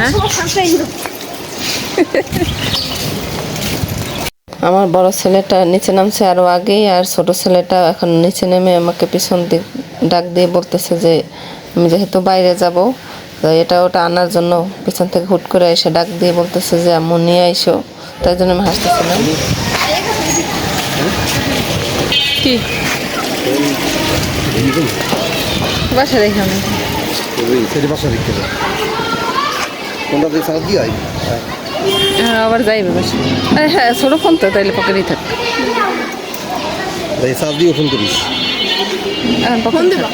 আমার বড় ছেলেটা নিচে নামছে আরও আগেই আর ছোট ছেলেটা এখন নিচে নেমে আমাকে পিছন দিক ডাক দিয়ে বলতেছে যে আমি যেহেতু বাইরে যাব তো এটা ওটা আনার জন্য পিছন থেকে হুট করে এসে ডাক দিয়ে বলতেছে যে আম্মু নিয়ে আইসো। তাই জন্য আমি হাসতেছিলাম। কি? বাসা রেখে আমি বাসা কোনটা দিয়ে সারা দিয়ে হ্যাঁ, আবার যাইবে বাসা। হ্যাঁ ছোটো ফোন তো তাইলে পকেটেই থাক। সারা দিয়ে ফোন করিস। পকেট দেবা?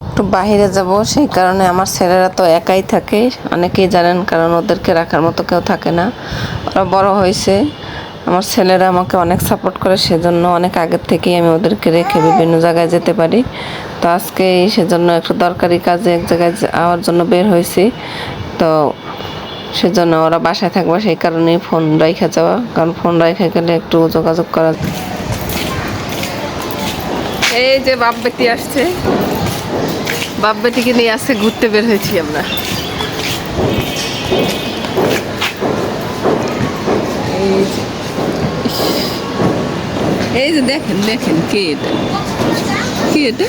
একটু বাইরে যাব সেই কারণে আমার ছেলেরা তো একাই থাকে। অনেকেই জানেন কারণ ওদেরকে রাখার মতো কেউ থাকে না। ওরা বড় হয়েছে। আমার ছেলেরা আমাকে অনেক সাপোর্ট করে, সেজন্য অনেক আগের থেকেই আমি ওদেরকে রেখে বিভিন্ন জায়গায় যেতে পারি। তো আজকে সেজন্য একটু দরকারি কাজে এক জায়গায় যাওয়ার জন্য বের হয়েছি। তো সেজন্য ওরা বাসায় থাকবে, সেই কারণেই ফোন রাইখা যাওয়া। কারণ ফোন রাইখা গেলে একটু যোগাযোগ করা এই যে বাপ বেটি আসছে। বাপ বেটিকে নিয়ে আসছে ঘুরতে বের হয়েছি আমরা এই যে ইস, যে দেখেন দেখেন কে এটা। কে এটা?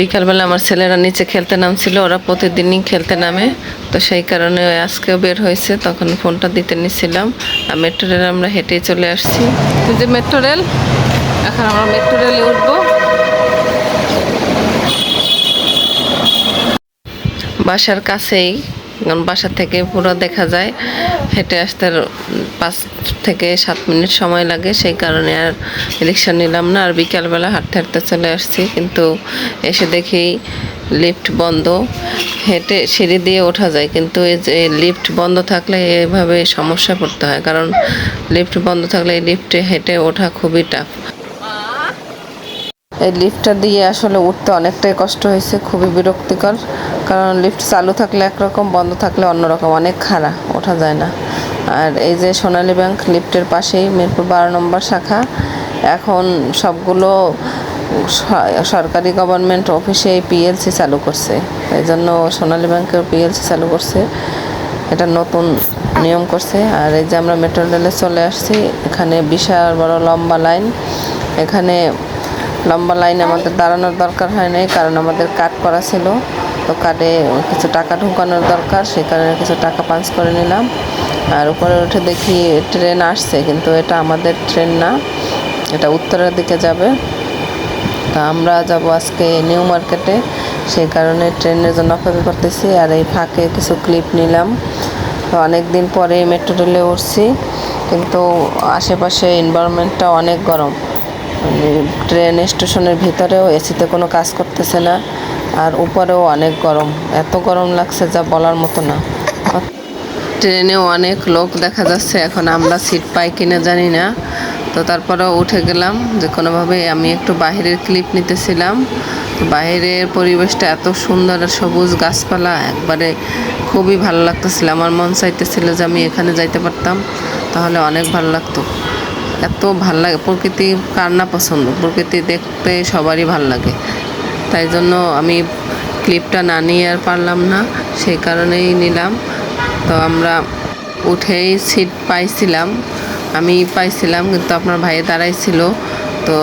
বিকালবেলা আমার ছেলেরা নিচে খেলতে নামছিল, ওরা প্রতিদিনই খেলতে নামে। তো সেই কারণে আজকেও বের হয়েছে, তখন ফোনটা দিতে নিছিলাম। আর মেট্রো রেল আমরা হেঁটেই চলে আসছি। যে মেট্রো রেল, এখন আমরা মেট্রো রেলে উঠবো। বাসার কাছেই কারণ বাসা থেকে পুরো দেখা যায়, হেঁটে আসতে পাঁচ থেকে সাত মিনিট সময় লাগে, সেই কারণে আর রিক্সা নিলাম না। আর বিকালবেলা হাঁটতে হাঁটতে চলে আসছি, কিন্তু এসে দেখি লিফট বন্ধ। হেঁটে সিঁড়ি দিয়ে ওঠা যায়, কিন্তু এই যে লিফট বন্ধ থাকলে এভাবে সমস্যা পড়তে হয়, কারণ লিফট বন্ধ থাকলে এই লিফটে হেঁটে ওঠা খুবই টাফ এই লিফটটা দিয়ে আসলে উঠতে অনেকটাই কষ্ট হয়েছে, খুবই বিরক্তিকর। কারণ লিফট চালু থাকলে একরকম, বন্ধ থাকলে অন্যরকম, অনেক খাড়া, ওঠা যায় না। আর এই যে সোনালী ব্যাংক লিফটের পাশেই, মিরপুর বারো নম্বর শাখা, এখন সবগুলো সরকারি গভর্নমেন্ট অফিসে পিএলসি চালু করছে। এই জন্য সোনালী ব্যাংকের পিএলসি চালু করছে। এটা নতুন নিয়ম করছে। আর এই যে আমরা মেট্রো রেলে চলে আসছি, এখানে বিশাল বড় লম্বা লাইন এখানে লম্বা লাইন আমাদের দাঁড়ানোর দরকার হয় নাই, কারণ আমাদের কাট করা ছিল। তো কাটে কিছু টাকা ঢুকানোর দরকার, সেই কারণে কিছু টাকা পাঞ্চ করে নিলাম। আর উপরে উঠে দেখি ট্রেন আসছে, কিন্তু এটা আমাদের ট্রেন না, এটা উত্তরের দিকে যাবে। তা আমরা যাব আজকে নিউ মার্কেটে, সেই কারণে ট্রেনের জন্য অপেক্ষা করতেছি। আর এই ফাঁকে কিছু ক্লিপ নিলাম। তো অনেক দিন পরে মেট্রো রেলে উঠছি, কিন্তু আশেপাশে এনভায়রনমেন্টটা অনেক গরম। ট্রেন স্টেশনের ভিতরেও এসিতে কোনো কাজ করতেছে না, আর উপরেও অনেক গরম। এত গরম লাগছে যা বলার মতো না। ট্রেনেও অনেক লোক দেখা যাচ্ছে, এখন আমরা সিট পাই কিনা জানি না। তো তারপরেও উঠে গেলাম যে কোনোভাবে আমি একটু বাইরের ক্লিপ নিতেছিলাম। বাইরের পরিবেশটা এত সুন্দর আর সবুজ গাছপালা, একবারে খুবই ভালো লাগতেছিল। আমার মন চাইতেছিল যে আমি এখানে যাইতে পারতাম, তাহলে অনেক ভালো লাগতো। এত ভালো লাগে। প্রকৃতি কার না পছন্দ? প্রকৃতি দেখতে সবারই ভালো লাগে। তাই জন্য আমি ক্লিপটা না নিয়ে আর পারলাম না, সেই কারণেই নিলাম। তো আমরা উঠেই সিট পাইছিলাম। আমি পাইছিলাম, কিন্তু আপনার ভাইয়ে দাঁড়াইছিল। তো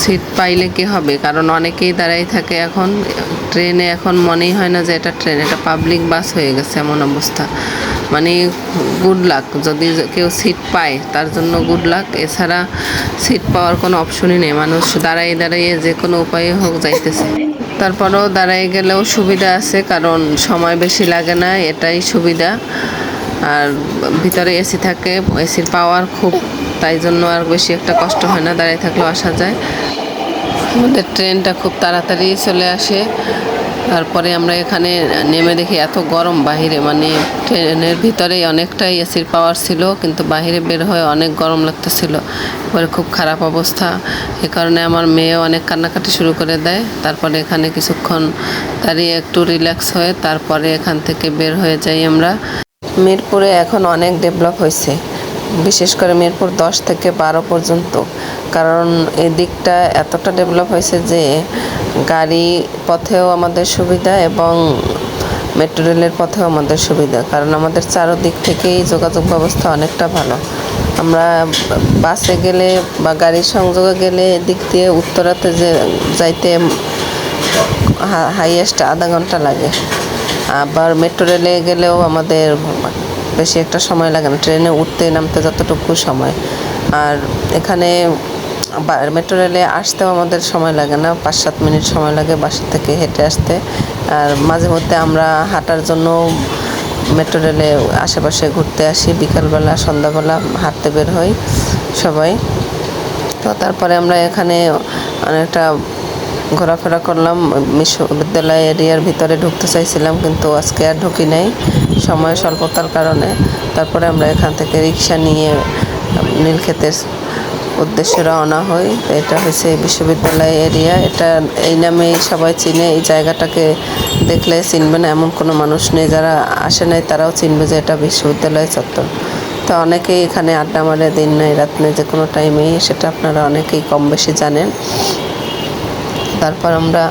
সিট পাইলে কি হবে? কারণ অনেকেই দাঁড়াই থাকে এখন। ট্রেনে এখন মনেই হয় না যে এটা ট্রেন, এটা পাবলিক বাস হয়ে গেছে এমন অবস্থা। মানে গুড লাক যদি কেউ সিট পায়, তার জন্য গুড লাক এছাড়া সিট পাওয়ার কোনো অপশনই নেই। মানুষ দাঁড়াই দাঁড়াইয়ে যে কোনো উপায়ে হোক যাইতেছে। তারপরেও দাঁড়াই গেলেও সুবিধা আছে, কারণ সময় বেশি লাগে না, এটাই সুবিধা। আর ভিতরে এসি থাকে এসির পাওয়ার খুব, তাই জন্য আর বেশি একটা কষ্ট হয় না, দাঁড়িয়ে থাকলেও আসা যায়। আমাদের ট্রেনটা খুব তাড়াতাড়ি চলে আসে। তারপরে আমরা এখানে নেমে দেখি এত গরম বাহিরে মানে ট্রেনের ভিতরেই অনেকটাই এসির পাওয়ার ছিল, কিন্তু বাইরে বের হয়ে অনেক গরম লাগতেছিল। এবারে খুব খারাপ অবস্থা। এ কারণে আমার মেয়ে অনেক কান্নাকাটি শুরু করে দেয়। তারপরে এখানে কিছুক্ষণ দাঁড়িয়ে একটু রিল্যাক্স হয়ে তারপরে এখান থেকে বের হয়ে যাই আমরা। মিরপুরে এখন অনেক ডেভেলপ হয়েছে। বিশেষ করে মিরপুর দশ থেকে বারো পর্যন্ত। কারণ এদিকটা এতটা ডেভেলপ হয়েছে যে গাড়ি পথেও আমাদের সুবিধা এবং মেট্রো রেলের পথেও আমাদের সুবিধা। কারণ আমাদের চারোদিক থেকেই যোগাযোগ ব্যবস্থা অনেকটা ভালো। আমরা বাসে গেলে বা গাড়ির সংযোগে গেলে এদিক দিয়ে উত্তরাতে যে যাইতে হাইয়েস্ট আধা ঘণ্টা লাগে। আবার মেট্রো রেলে গেলেও আমাদের বেশি একটা সময় লাগে না। ট্রেনে উঠতে নামতে যতটুকু সময়। আর এখানে মেট্রো রেলে আসতেও আমাদের সময় লাগে না পাঁচ সাত মিনিট সময় লাগে বাসা থেকে হেঁটে আসতে। আর মাঝে মধ্যে আমরা হাঁটার জন্য মেট্রো রেলে আশেপাশে ঘুরতে আসি, বিকালবেলা, সন্ধ্যাবেলা হাঁটতে বের হই সবাই। তো তারপরে আমরা এখানে অনেকটা ঘোরাফেরা করলাম, বিশ্ববিদ্যালয় এরিয়ার ভিতরে ঢুকতে চাইছিলাম কিন্তু আজকে আর ঢুকি নাই, সময় স্বল্পতার কারণে। তারপরে আমরা এখান থেকে রিক্সা নিয়ে নীলক্ষেতের উদ্দেশ্যে রওনা হই। এটা হচ্ছে বিশ্ববিদ্যালয় এরিয়া। এটা এই নামেই সবাই চিনে। এই জায়গাটাকে দেখলে চিনবে না এমন কোনো মানুষ নেই। যারা আসে নাই, তারাও চিনবে যে এটা বিশ্ববিদ্যালয় চত্বর। তো অনেকেই এখানে আড্ডা মারে, দিন নাই, রাত নেই, যে কোনো টাইমেই। সেটা আপনারা অনেকেই কম বেশি জানেন। তারপর আমরা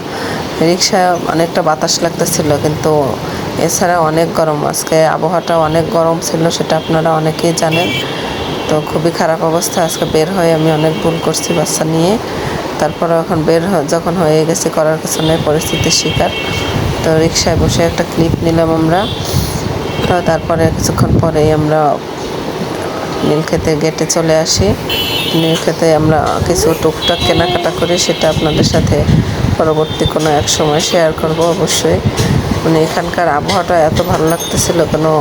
রিক্সা অনেকটা বাতাস লাগতেছিল, কিন্তু এছাড়া অনেক গরম। আজকে আবহাওয়াটা অনেক গরম ছিল, সেটা আপনারা অনেকেই জানেন। তো খুবই খারাপ অবস্থা। আজকে বের হয়ে আমি অনেক ভুল করছি বাচ্চা নিয়ে। তারপরে এখন বের যখন হয়ে গেছে করার কিছু নেই পরিস্থিতির শিকার। তো রিক্সায় বসে একটা ক্লিপ নিলাম আমরা। তো তারপরে কিছুক্ষণ পরেই আমরা নীলক্ষেতে গেটে চলে আসি। নীলক্ষেতে আমরা কিছু টুকটাক কেনাকাটা করি, সেটা আপনাদের সাথে পরবর্তী কোনো এক সময় শেয়ার করব অবশ্যই। মানে এখানকার আবহাওয়াটা এত ভালো লাগতেছিল, কোনো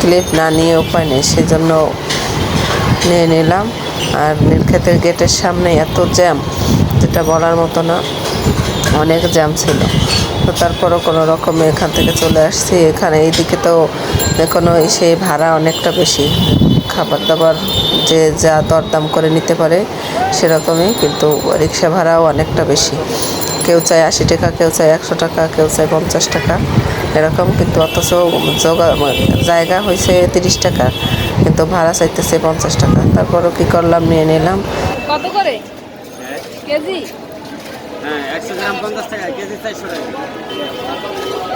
ক্লিপ না নিয়ে উপায় নেই। সেজন্য নিয়ে নিলাম। আর নীলক্ষেতের গেটের সামনে এত জ্যাম, যেটা বলার মতো না, অনেক জ্যাম ছিল। তো তারপরও কোনো রকমে এখান থেকে চলে আসছি। এখানে এইদিকে তো কোনো সেই ভাড়া অনেকটা বেশি। খাবার দাবার যে যা দরদাম করে নিতে পারে সেরকমই, কিন্তু রিক্সা ভাড়াও অনেকটা বেশি। কেউ চায় আশি টাকা, কেউ চায় একশো টাকা, কেউ চায় পঞ্চাশ টাকা, এরকম। কিন্তু অথচ যোগা জায়গা হয়েছে তিরিশ টাকা। কিন্তু ভাড়া চাইতেছে পঞ্চাশ টাকা। তারপরও কী করলাম নিয়ে নিলাম। কত করে? কেজি? হ্যাঁ একশো গ্রাম পঞ্চাশ টাকা কেজি চারশো টাকা।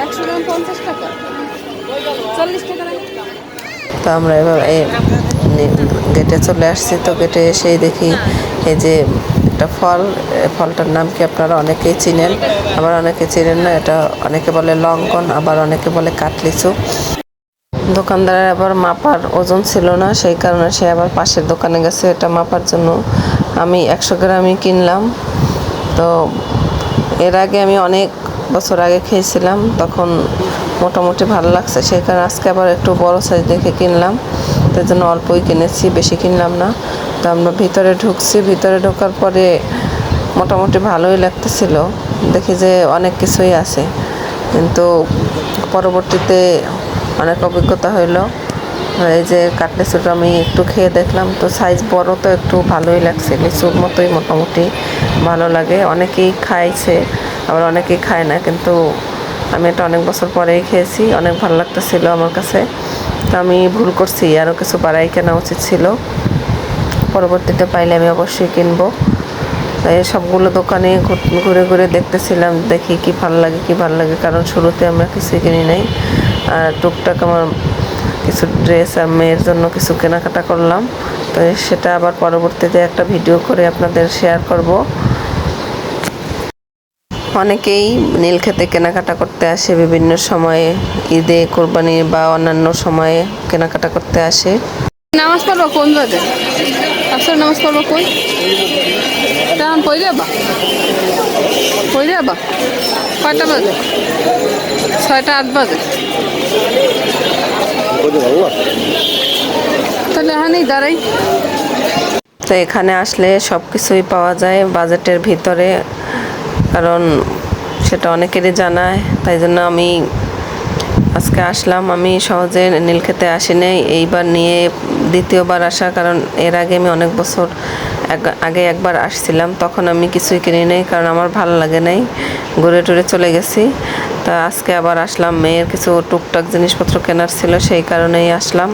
একশো গ্রাম পঞ্চাশ টাকা? চল্লিশ টাকা তো আমরা এবার এই গেটে চলে আসছি। তো গেটে এসেই দেখি এই যে একটা ফল এই ফলটার নাম কি আপনারা অনেকেই চিনেন? আবার অনেকে চিনেন না এটা অনেকে বলে লঙ্কন আবার অনেকে বলে কাটলিচু দোকানদারের আবার মাপার ওজন ছিল না, সেই কারণে সে আবার পাশের দোকানে গেছে এটা মাপার জন্য। আমি একশো গ্রামই কিনলাম। তো এর আগে আমি অনেক বছর আগে খেয়েছিলাম, তখন মোটামুটি ভালো লাগছে। সেই কারণে আজকে আবার একটু বড় সাইজ দেখে কিনলাম। তার জন্য অল্পই কিনেছি, বেশি কিনলাম না। তো আমরা ভিতরে ঢুকছি, ভিতরে ঢোকার পরে মোটামুটি ভালোই লাগতেছিল। দেখি যে অনেক কিছুই আছে। কিন্তু পরবর্তীতে অনেক অভিজ্ঞতা হইল। এই যে কাটলে ছোটো আমি একটু খেয়ে দেখলাম, তো সাইজ বড় তো একটু ভালোই লাগছে, লিচুর মতোই মোটামুটি ভালো লাগে। অনেকেই খাইছে, আবার অনেকেই খায় না, কিন্তু আমি এটা অনেক বছর পরেই খেয়েছি, অনেক ভালো লাগতেছিল আমার কাছে। তো আমি ভুল করছি আরও কিছু বাড়াই কেনা উচিত ছিল। পরবর্তীতে পাইলে আমি অবশ্যই কিনবো। তাই সবগুলো দোকানে ঘুরে ঘুরে দেখতেছিলাম, দেখি কি ভালো লাগে, কি ভালো লাগে, কারণ শুরুতে আমরা কিছুই কিনি নাই। আর টুকটাক আমার কিছু ড্রেস আর মেয়ের জন্য কিছু কেনাকাটা করলাম। তো সেটা আবার পরবর্তীতে একটা ভিডিও করে আপনাদের শেয়ার করব। অনেকেই নীলক্ষেতে কেনাকাটা করতে আসে, বিভিন্ন সময়ে ঈদে কোরবানি বা অন্যান্য সময়ে কেনাকাটা করতে আসে। নামাজ পড়ব কোন জায়গায় আসলে নামাজ পড়ব কই? তেমন পড়ে বা পড়ে বা কয়টা বাজে? ছয়টা আট বাজে। তাহলে এখানেই দাঁড়াই। তো এখানে আসলে সব কিছুই পাওয়া যায় বাজেটের ভিতরে কারণ সেটা অনেকেরই জানায় তাই জন্য আমি আজকে আসলাম। আমি সহজে নীলক্ষেতে আসি নাই এইবার নিয়ে দ্বিতীয়বার আসা কারণ এর আগে আমি অনেক বছর আগে একবার আসছিলাম, তখন আমি কিছুই কিনি নাই কারণ আমার ভালো লাগে নাই। ঘুরে টুরে চলে গেছি। তা আজকে আবার আসলাম, মেয়ের কিছু টুকটাক জিনিসপত্র কেনার ছিল, সেই কারণেই আসলাম।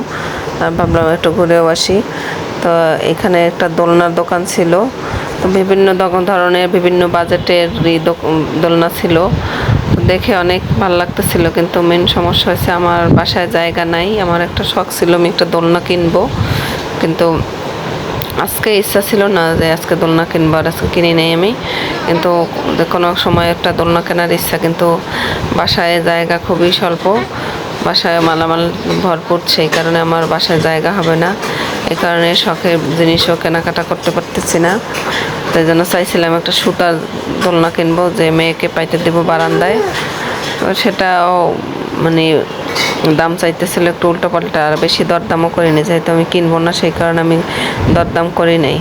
আর ভাবলাম একটু ঘুরেও আসি। তো এখানে একটা দোলনার দোকান ছিল। তো বিভিন্ন ধরনের বিভিন্ন বাজেটের দোলনা ছিল। দেখে অনেক ভালো লাগতেছিল, কিন্তু মেন সমস্যা হয়েছে আমার বাসায় জায়গা নাই। আমার একটা শখ ছিল, আমি একটা দোলনা কিনবো। কিন্তু আজকে ইচ্ছা ছিল না যে আজকে দোলনা কিনবো আর আজকে কিনে নেই আমি। কিন্তু কোনো সময় একটা দোলনা কেনার ইচ্ছা, কিন্তু বাসায় জায়গা খুবই স্বল্প। বাসায় মালামাল ভরপুর, সেই কারণে আমার বাসায় জায়গা হবে না। এই কারণে শখের জিনিসও কেনাকাটা করতে পারতেছি না। তাই জন্য চাইছিলাম একটা সুতার দোলনা কিনবো, যে মেয়েকে পাইতে দেবো বারান্দায়। সেটাও মানে দাম চাইতেছিল একটু উল্টো পাল্টা আর বেশি দরদামও করিনি যেহেতু আমি কিনবো না সেই কারণে আমি দরদাম করি নাই।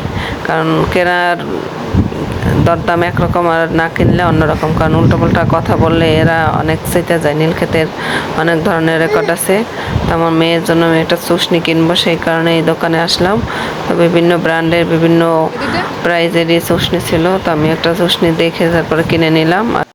কারণ কেনার দরদাম একরকম আর না কিনলে অন্যরকম কারণ উল্টো পাল্টা কথা বললে এরা অনেক চাইতে যায় নীলক্ষেতের অনেক ধরনের রেকর্ড আছে। তো আমার মেয়ের জন্য আমি একটা চুষনি কিনবো সেই কারণে এই দোকানে আসলাম। তো বিভিন্ন ব্র্যান্ডের বিভিন্ন প্রাইজেরই চুষনি ছিল তো আমি একটা চুষনি দেখে তারপরে কিনে নিলাম। আর